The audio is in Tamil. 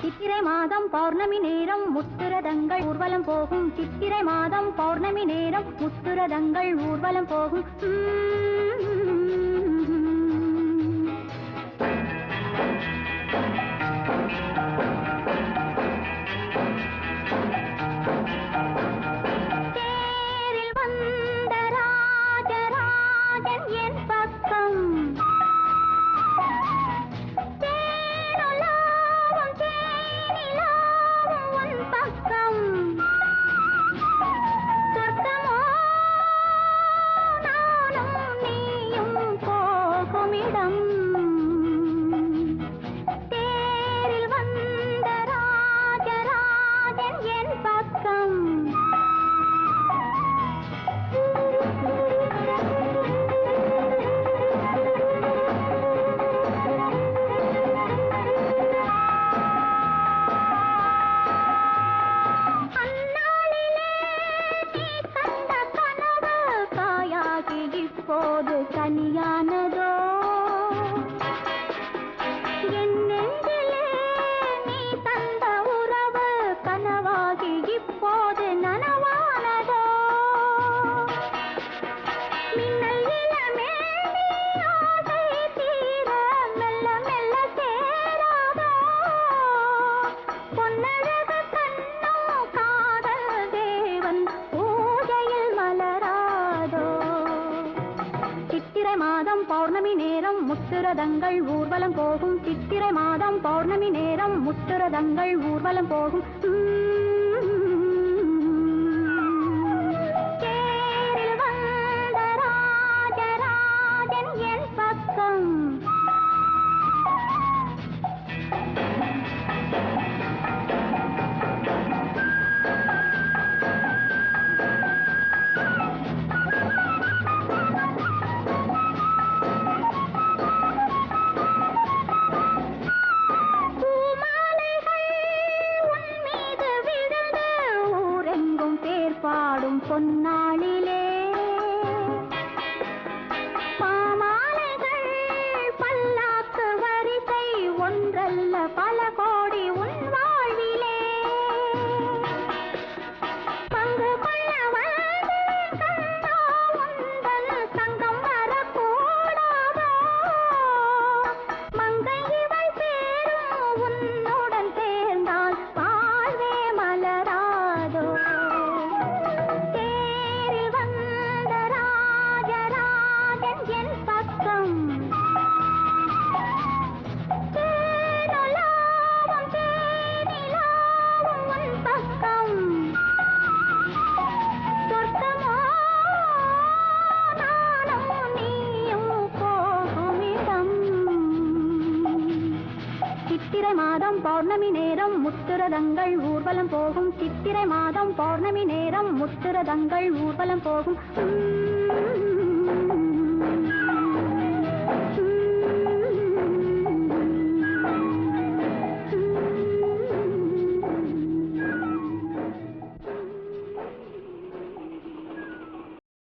சித்திரை மாதம் பௌர்ணமி நேரம் முத்துரதங்கள் ஊர்வலம் போகும். சித்திரை மாதம் பௌர்ணமி நேரம் முத்துரதங்கள் ஊர்வலம் போகும். போது தனியான சித்திரை மாதம் பௌர்ணமி நேரம் முத்துரதங்கள் ஊர்வலம் போகும். சித்திரை மாதம் பௌர்ணமி நேரம் முத்துரதங்கள் ஊர்வலம் போகும். பொன்னாளிலே. பௌர்ணமி நேரம் முத்துரதங்கள் ஊர்வலம் போகும். சித்திரை மாதம் பௌர்ணமி நேரம் முத்துரதங்கள் ஊர்வலம் போகும்.